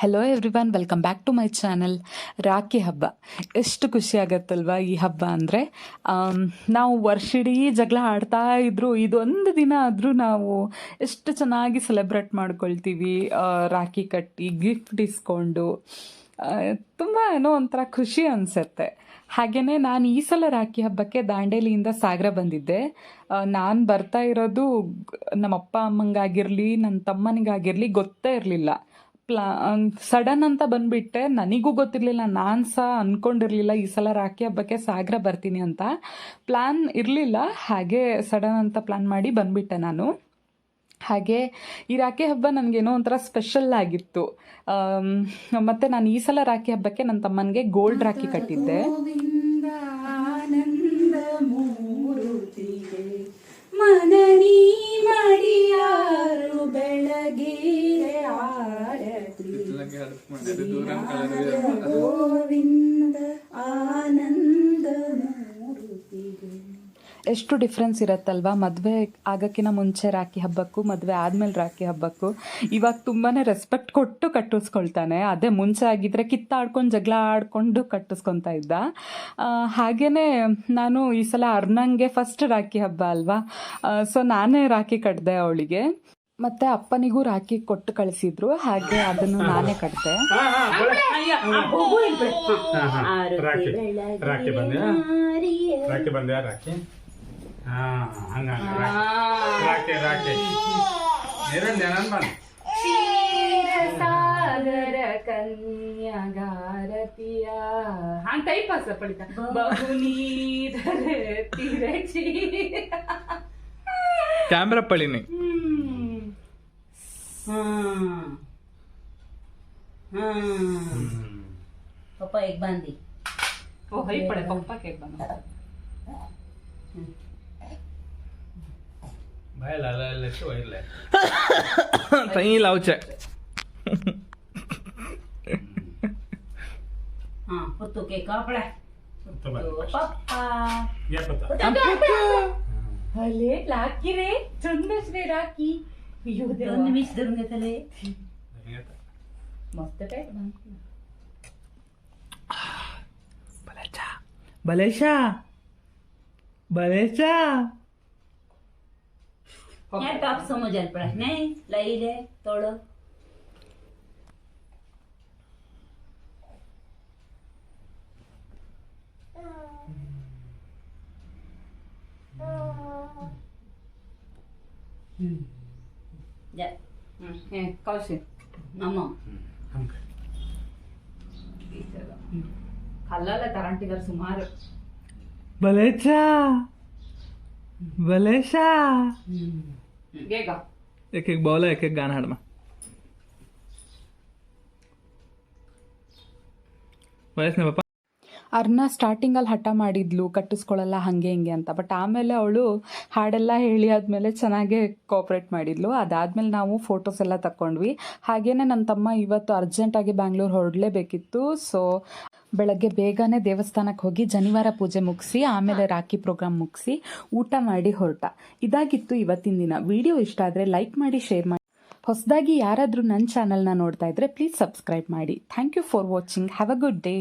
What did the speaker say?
Hello everyone welcome back to my channel Rakhi ಹಬ್ಬ ಎಷ್ಟು ಖುಷಿ ಆಗತ್ತಲ್ವ ಈ ಹಬ್ಬ ಅಂದರೆ? ನಾವು ವರ್ಷಿಡೀ ಜಗಳ ಆಡ್ತಾ ಇದ್ರು, ಇದೊಂದು ದಿನ ಆದರೂ ನಾವು ಎಷ್ಟು ಚೆನ್ನಾಗಿ ಸೆಲೆಬ್ರೇಟ್ ಮಾಡ್ಕೊಳ್ತೀವಿ. ರಾಖಿ ಕಟ್ಟಿ ಗಿಫ್ಟ್ ಇಸ್ಕೊಂಡು. ತುಂಬ ಏನೋ ಒಂಥರ ಖುಷಿ ಅನಿಸುತ್ತೆ. ಹಾಗೇ ನಾನು ಈ ಸಲ ರಾಖಿ ಹಬ್ಬಕ್ಕೆ ದಾಂಡೇಲಿಯಿಂದ ಸಾಗರ ಬಂದಿದ್ದೆ. ನಾನು ಬರ್ತಾ ಇರೋದು ನಮ್ಮ ಅಪ್ಪ ಅಮ್ಮಂಗಾಗಿರಲಿ ನನ್ನ ತಮ್ಮನಿಗಾಗಿರಲಿ ಗೊತ್ತೇ ಇರಲಿಲ್ಲ. ಪ್ಲಾ ಸಡನ್ ಅಂತ ಬಂದ್ಬಿಟ್ಟೆ ನನಗೂ ಗೊತ್ತಿರಲಿಲ್ಲ ನಾನು ಸಹ ಅಂದ್ಕೊಂಡಿರಲಿಲ್ಲ ಈ ಸಲ ರಾಖಿ ಹಬ್ಬಕ್ಕೆ ಸಾಗರ ಬರ್ತೀನಿ ಅಂತ. ಪ್ಲ್ಯಾನ್ ಇರಲಿಲ್ಲ ಹಾಗೆ ಸಡನ್ ಅಂತ ಪ್ಲ್ಯಾನ್ ಮಾಡಿ ಬಂದ್ಬಿಟ್ಟೆ ನಾನು. ಹಾಗೆ ಈ ರಾಖಿ ಹಬ್ಬ ನನಗೇನೋ ಒಂಥರ ಸ್ಪೆಷಲ್ ಆಗಿತ್ತು. ಮತ್ತೆ ನಾನು ಈ ಸಲ ರಾಖಿ ಹಬ್ಬಕ್ಕೆ ನನ್ನ ತಮ್ಮನಿಗೆ ಗೋಲ್ಡ್ ರಾಖಿ ಕಟ್ಟಿದ್ದೆ. ಮನನಿ ಮಡಿಯಾರು ಬೆಳಗಿರೆ ಎಷ್ಟು ಡಿಫ್ರೆನ್ಸ್ ಇರುತ್ತಲ್ವಾ? ಮದುವೆ ಆಗೋಕ್ಕಿಂತ ಮುಂಚೆ ರಾಖಿ ಹಬ್ಬಕ್ಕೂ ಮದುವೆ ಆದಮೇಲೆ ರಾಖಿ ಹಬ್ಬಕ್ಕೂ ಇವಾಗ ತುಂಬಾ ರೆಸ್ಪೆಕ್ಟ್ ಕೊಟ್ಟು ಕಟ್ಟಿಸ್ಕೊಳ್ತಾನೆ. ಅದೇ ಮುಂಚೆ ಆಗಿದ್ರೆ ಕಿತ್ತಾಡ್ಕೊಂಡು ಜಗಳ ಆಡ್ಕೊಂಡು ಕಟ್ಟಿಸ್ಕೊತಾ ಇದ್ದ. ಹಾಗೆಯೇ ನಾನು ಈ ಸಲ ಅರ್ನಂಗೆ ಫಸ್ಟ್ ರಾಖಿ ಹಬ್ಬ ಅಲ್ವಾ? ಸೊ ನಾನೇ ರಾಖಿ ಕಟ್ಟಿದೆ ಅವಳಿಗೆ. ಮತ್ತೆ ಅಪ್ಪನಿಗೂ ರಾಖಿ ಕೊಟ್ಟು ಕಳಿಸಿದ್ರು ಹಾಗೆ ಅದನ್ನು ನಾನೇ ಕಟ್ತೆ ರಾಖಿ ರಾಖಿ. ಬಂದ್ಯಾ? ರಾಖಿ ಬಂದ್ಯಾ ರಾಖಿ? ಹಾ ಹಂಗ ರಾಖಿ ರಾಖಿ. ನಿರಂಜನ ಬಂದ. ಸಾಗರ ಕನ್ಯಗಾರತಿಯ. ಹಂಗ ಟೈಪ್ ಪಾಸ ಪಡಿತ. ಬಹುನೀದರೆ ತಿರಚಿ. ಕ್ಯಾಮ್ರಾ ಪಳಿನಿ. પપ્પા એક બાંધી. ઓ હરી પડે. પપ્પા કેક બનાવ ભાઈ લાલા એટલે શું એટલે? તઈ લાવ છે હા પોતો કે કપડા. પપ્પા. હલે લાકી રે. જન્મશ્રી રાખી. दोन मिक्स धरून घेतले मस्त काय भलेशा भलेशा भलेशा यार टॉप समझल पड़ा नहीं लई ले तोड़ो हम्म ಕಳಿಸಿ ನಮ್ಮ ಕಲ್ಲಲ್ಲೇ ತರಂಟಿದಾರೆ ಸುಮಾರು. ಬಲೇಶ ಬಲೇಶ ಬೇಗ. ಬೌಲ ಏಕೆ ಗಾನ ಹಾಡಮ್ಮ ವಯಸ್ಸಿನ ಪಪ್ಪ ಅರ್ನ ಸ್ಟಾರ್ಟಿಂಗಲ್ಲಿ ಹಠ ಮಾಡಿದ್ಲು ಕಟ್ಟಿಸ್ಕೊಳ್ಳಲ್ಲ ಹಾಗೆ ಹಿಂಗೆ ಅಂತ. ಬಟ್ ಆಮೇಲೆ ಅವಳು ಹಾಡೆಲ್ಲ ಹೇಳಿ ಆದಮೇಲೆ ಚೆನ್ನಾಗೇ ಕೋಪ್ರೇಟ್ ಮಾಡಿದ್ಲು. ಅದಾದಮೇಲೆ ನಾವು ಫೋಟೋಸ್ ಎಲ್ಲ ತಕೊಂಡ್ವಿ ಹಾಗೇನೆ ನನ್ನ ತಮ್ಮ ಇವತ್ತು ಅರ್ಜೆಂಟಾಗಿ ಬ್ಯಾಂಗ್ಳೂರ್ ಹೊರಡಲೇಬೇಕಿತ್ತು. ಸೊ ಬೆಳಗ್ಗೆ ಬೇಗನೆ ದೇವಸ್ಥಾನಕ್ಕೆ ಹೋಗಿ ಜನಿವಾರ ಪೂಜೆ ಮುಗಿಸಿ, ಆಮೇಲೆ ರಾಖಿ ಪ್ರೋಗ್ರಾಮ್ ಮುಗಿಸಿ ಊಟ ಮಾಡಿ ಹೊರಟ. ಇದಾಗಿತ್ತು ಇವತ್ತಿನ ದಿನ. ವಿಡಿಯೋ ಇಷ್ಟ ಆದರೆ ಲೈಕ್ ಮಾಡಿ ಶೇರ್ ಮಾಡಿ. ಹೊಸದಾಗಿ ಯಾರಾದರೂ ನನ್ನ ಚಾನಲ್ನ ನೋಡ್ತಾ ಇದ್ರೆ ಪ್ಲೀಸ್ ಸಬ್ಸ್ಕ್ರೈಬ್ ಮಾಡಿ. Thank you for watching have a good day